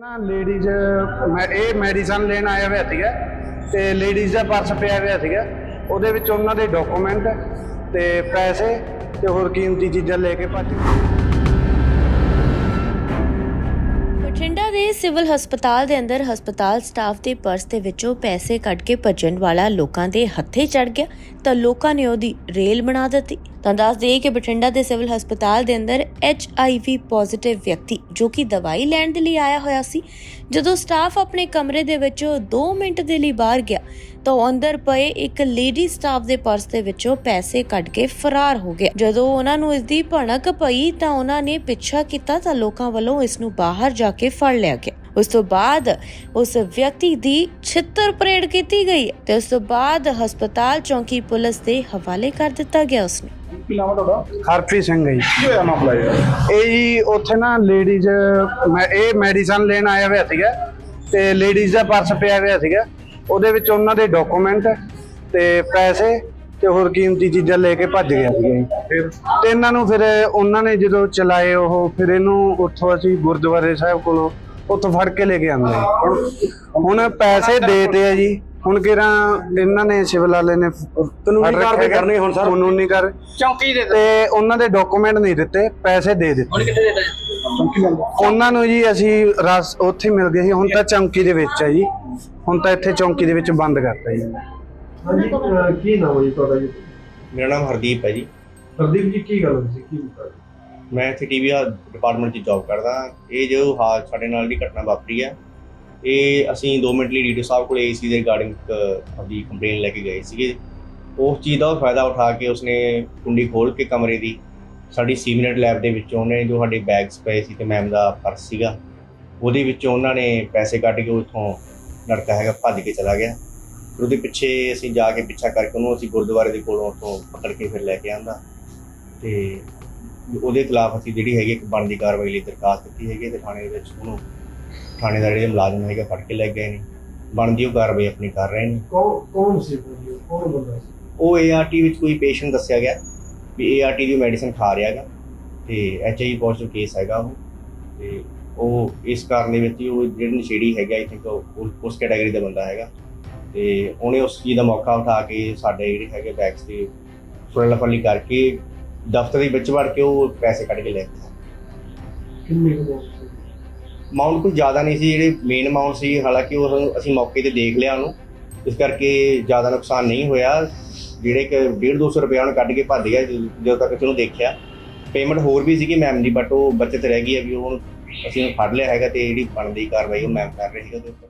ਨਾ ਲੇਡੀਜ਼ ਮੈਂ ਇਹ ਮੈਡੀਸਨ ਲੈਣ ਆਇਆ ਹੋਇਆ ਸੀਗਾ ਤੇ ਲੇਡੀਜ਼ ਦਾ ਪਰਸ ਪਿਆ ਹੋਇਆ ਸੀਗਾ। ਉਹਦੇ ਵਿੱਚ ਉਹਨਾਂ ਦੇ ਡਾਕੂਮੈਂਟ ਤੇ ਪੈਸੇ ਤੇ ਹੋਰ ਕੀਮਤੀ ਚੀਜ਼ਾਂ ਲੈ ਕੇ ਭੱਜ ਗਏ। ਸਿਵਲ ਹਸਪਤਾਲ ਦੇ ਅੰਦਰ ਹਸਪਤਾਲ ਸਟਾਫ ਦੇ ਪਰਸ ਦੇ ਵਿੱਚੋਂ ਪੈਸੇ ਕੱਢ ਕੇ ਭੱਜਣ ਵਾਲਾ ਲੋਕਾਂ ਦੇ ਹੱਥੇ ਚੜ ਗਿਆ, ਤਾਂ ਲੋਕਾਂ ਨੇ ਉਹਦੀ ਰੇਲ ਬਣਾ ਦਿੱਤੀ। ਤਾਂ ਦੱਸ ਦੇਈਏ ਕਿ ਬਠਿੰਡਾ ਦੇ ਸਿਵਲ ਹਸਪਤਾਲ ਦੇ ਅੰਦਰ HIV ਪੋਜ਼ਿਟਿਵ ਵਿਅਕਤੀ ਜੋ ਕਿ ਦਵਾਈ ਲੈਣ ਦੇ ਲਈ ਆਇਆ ਹੋਇਆ ਸੀ, ਜਦੋਂ ਸਟਾਫ ਆਪਣੇ ਕਮਰੇ ਦੇ ਵਿੱਚੋਂ 2 ਮਿੰਟ ਦੇ ਲਈ ਬਾਹਰ ਗਿਆ, ਤਾਂ ਅੰਦਰ ਪਏ ਇੱਕ ਲੇਡੀ ਸਟਾਫ ਦੇ ਪਰਸ ਦੇ ਵਿੱਚੋਂ ਪੈਸੇ ਕੱਢ ਕੇ ਫਰਾਰ ਹੋ ਗਿਆ। ਜਦੋਂ ਉਹਨਾਂ ਨੂੰ ਇਸ ਦੀ ਭਣਕ ਪਈ, ਤਾਂ ਉਹਨਾਂ ਨੇ ਪਿੱਛਾ ਕੀਤਾ, ਤਾਂ ਲੋਕਾਂ ਵੱਲੋਂ ਇਸ ਨੂੰ ਬਾਹਰ ਜਾ ਕੇ ਫੜ ਲਿਆ ਗਿਆ। ਉਸ ਤੋਂ ਬਾਅਦ ਉਸ ਵਿਅਕਤੀ ਦੀ ਛਿੱਤਰ ਪਰੇਡ ਕੀਤੀ ਗਈ ਤੇ ਉਸ ਤੋਂ ਬਾਅਦ ਹਸਪਤਾਲ ਚੌਂਕੀ ਪੁਲਿਸ ਦੇ ਹਵਾਲੇ ਕਰ ਦਿੱਤਾ ਗਿਆ ਉਸ ਨੂੰ ਕੀ ਨਾਮ ਹੈ ਤੁਹਾਡਾ? ਹਰਪ੍ਰੀਤ ਸਿੰਘ ਹੈ ਜੀ। ਕੀ ਹੋਇਆ ਮਾਮਲਾ ਇਹ? ਜੀ ਉੱਥੇ ਨਾ ਲੇਡੀਜ਼ ਮੈਂ ਇਹ ਮੈਡੀਸਨ ਲੈਣ ਆਇਆ ਹੋਇਆ ਸੀਗਾ ਤੇ ਲੇਡੀਜ਼ ਦਾ ਪਰਸ ਪਿਆ ਹੋਇਆ ਸੀਗਾ। ਉਹਦੇ ਵਿੱਚ ਉਹਨਾਂ ਦੇ ਡਾਕੂਮੈਂਟ ਤੇ ਪੈਸੇ ਤੇ ਹੋਰ ਕੀਮਤੀ ਚੀਜ਼ਾਂ ਲੈ ਕੇ ਭੱਜ ਗਿਆ ਸੀਗਾ ਜੀ। ਤੇ ਇਹਨਾਂ ਨੂੰ ਫਿਰ ਉਹਨਾਂ ਨੇ ਜਦੋਂ ਚਲਾਏ ਉਹ ਫਿਰ ਇਹਨੂੰ ਉੱਥੋਂ ਅਸੀਂ ਗੁਰਦੁਆਰੇ ਸਾਹਿਬ ਕੋਲੋਂ ਉੱਥੋਂ ਫੜ ਕੇ ਲੈ ਕੇ ਆਂਦੇ ਹੁਣ ਪੈਸੇ ਦੇਤੇ ਆ ਜੀ। ਹੁਣ ਕਿਹੜਾ ਇਹਨਾਂ ਨੇ ਸਿਵਲ ਵਾਲੇ ਨੇ ਕਾਨੂੰਨੀ ਕਾਰਵਾਈ ਕਰਨੀ ਹੁਣ ਸਰ। ਕਾਨੂੰਨੀ ਕਰ ਚੌਂਕੀ ਦੇ ਤੇ ਉਹਨਾਂ ਦੇ ਡਾਕੂਮੈਂਟ ਨਹੀਂ ਦਿੱਤੇ ਪੈਸੇ ਦੇ ਦਿੱਤੇ। ਹੁਣ ਕਿੱਥੇ ਦੇਤਾ? ਉਹਨਾਂ ਨੂੰ ਜੀ ਅਸੀਂ ਰਸ ਉੱਥੇ ਮਿਲ ਗਏ ਸੀ ਹੁਣ ਤਾਂ ਚੌਂਕੀ ਦੇ ਵਿੱਚ ਹੈ ਜੀ। ਹੁਣ ਤਾਂ ਇੱਥੇ ਚੌਂਕੀ ਦੇ ਵਿੱਚ ਬੰਦ ਕਰਤਾ ਜੀ। ਹਾਂਜੀ ਅਹ ਕੀ ਨਾਮ ਹੈ ਜੀ ਤੁਹਾਡਾ ਜੀ? ਮੇਰਾ ਨਾਮ ਹਰਦੀਪ ਹੈ ਜੀ। ਪ੍ਰਦੀਪ ਜੀ ਕੀ ਗੱਲ ਹੋਈ ਸੀ? ਕੀ ਮੁੱਦਾ ਜੀ? ਮੈਂ ਇੱਥੇ ਟੀਵੀ ਡਿਪਾਰਟਮੈਂਟ 'ਚ ਜੌਬ ਕਰਦਾ ਇਹ ਜੋ ਹਾਲ ਸਾਡੇ ਨਾਲ ਦੀ ਘਟਨਾ ਵਾਪਰੀ ਹੈ ਇਹ ਅਸੀਂ 2 ਮਿੰਟ ਲਈ ਡੀਡੀ ਸਾਹਿਬ ਕੋਲ ਏਸੀ ਦੇ ਰਿਗਾਰਡਿੰਗ ਆਪਣੀ ਕੰਪਲੇਨ ਲੈ ਕੇ ਗਏ ਸੀਗੇ। ਉਸ ਚੀਜ਼ ਦਾ ਉਹ ਫਾਇਦਾ ਉਠਾ ਕੇ ਉਸਨੇ ਕੁੰਡੀ ਖੋਲ ਕੇ ਕਮਰੇ ਦੀ, ਸਾਡੀ ਸੀਮਿਨਟ ਲੈਬ ਦੇ ਵਿੱਚੋਂ ਉਹਨੇ ਜੋ ਸਾਡੇ ਬੈਗਸ ਪਏ ਸੀ ਤੇ ਮੈਮ ਦਾ ਪਰਸ ਸੀਗਾ, ਉਹਦੇ ਵਿੱਚੋਂ ਉਹਨਾਂ ਨੇ ਪੈਸੇ ਕੱਢ ਕੇ ਉੱਥੋਂ ਲੜਕਾ ਹੈਗਾ ਭੱਜ ਕੇ ਚਲਾ ਗਿਆ। ਫਿਰ ਉਹਦੇ ਪਿੱਛੇ ਅਸੀਂ ਜਾ ਕੇ ਪਿੱਛਾ ਕਰਕੇ ਉਹਨੂੰ ਅਸੀਂ ਗੁਰਦੁਆਰੇ ਦੇ ਕੋਲੋਂ ਉੱਥੋਂ ਪਕੜ ਕੇ ਫਿਰ ਲੈ ਕੇ ਆਂਦਾ। ਤੇ ਉਹਦੇ ਖਿਲਾਫ ਅਸੀਂ ਜਿਹੜੀ ਹੈਗੀ ਇੱਕ ਬਣਦੀ ਕਾਰਵਾਈ ਲਈ ਦਰਖਾਸਤ ਦਿੱਤੀ ਹੈਗੀ ਤੇ ਥਾਣੇ ਦੇ ਵਿੱਚ ਉਹਨੂੰ ਥਾਣੇ ਦਾ ਜਿਹੜੇ ਮੁਲਾਜ਼ਮ ਹੈਗੇ ਫੜ ਕੇ ਲੈ ਗਏ ਨੇ। ਬਣਦੀ ਉਹ ਕਾਰਵਾਈ ਆਪਣੀ ਕਰ ਰਹੇ ਨੇ। ਕੌਣ ਕੌਣ ਸੀ ਉਹ ਕੌਣ ਬੰਦਾ ਸੀ? ਉਹ ਏਆਰਟੀ ਵਿੱਚ ਕੋਈ ਪੇਸ਼ੈਂਟ ਦੱਸਿਆ ਗਿਆ ਵੀ ਏਆਰਟੀ ਦੀ ਮੈਡੀਸਿਨ ਖਾ ਰਿਹਾ ਹੈਗਾ ਤੇ ਐਚਆਈਵੀ ਪੋਜ਼ਿਟਿਵ ਕੇਸ ਹੈਗਾ ਉਹ। ਤੇ ਉਹ ਇਸ ਕਾਰਨ ਦੇ ਵਿੱਚ ਹੀ ਉਹ ਜਿਹੜਾ ਨਸ਼ੇੜੀ ਹੈਗਾ ਆਈ ਥਿੰਕ ਉਸ ਕੈਟਾਗਰੀ ਦਾ ਬੰਦਾ ਹੈਗਾ। ਤੇ ਉਹਨੇ ਉਸ ਚੀਜ਼ ਦਾ ਮੌਕਾ ਉਠਾ ਕੇ ਸਾਡੇ ਜਿਹੜੇ ਹੈਗੇ ਬੈਗਸ ਤੇ ਫੁੱਲ ਫੱਲੀ ਕਰਕੇ ਦਫ਼ਤਰ ਦੇ ਵਿੱਚ ਵੜ ਕੇ ਉਹ ਪੈਸੇ ਕੱਢ ਕੇ ਲੈ ਗਿਆ ਕਿੰਨੇ ਕੁ ਦੋਸਤ ਸੀ? ਅਮਾਉਂਟ ਕੁਝ ਜ਼ਿਆਦਾ ਨਹੀਂ ਸੀ ਜਿਹੜੇ ਮੇਨ ਅਮਾਉਂਟ ਸੀ ਹਾਲਾਂਕਿ ਉਹ ਅਸੀਂ ਮੌਕੇ ਤੇ ਦੇਖ ਲਿਆ ਉਹਨੂੰ। ਇਸ ਕਰਕੇ ਜ਼ਿਆਦਾ ਨੁਕਸਾਨ ਨਹੀਂ ਹੋਇਆ। ਜਿਹੜੇ ਕਿ 1.5 200 ਰੁਪਏ ਉਹਨੇ ਕੱਢ ਕੇ ਭੱਜ ਗਿਆ ਜਦੋਂ ਜਦੋਂ ਤੱਕ ਅਸੀਂ ਉਹਨੂੰ ਦੇਖਿਆ। ਪੇਮੈਂਟ ਹੋਰ ਵੀ ਸੀਗੀ ਮੈਮ ਦੀ ਬਟ ਉਹ ਬਚਤ ਰਹਿ ਗਈ ਹੈ ਵੀ ਉਹ ਅਸੀਂ ਉਹਨੂੰ ਫੜ ਲਿਆ ਹੈਗਾ ਤੇ ਜਿਹੜੀ ਬਣਦੀ ਕਾਰਵਾਈ ਉਹ ਮੈਮ ਕਰ ਰਹੀ ਸੀ ਉਹਦੇ ਉੱਪਰ।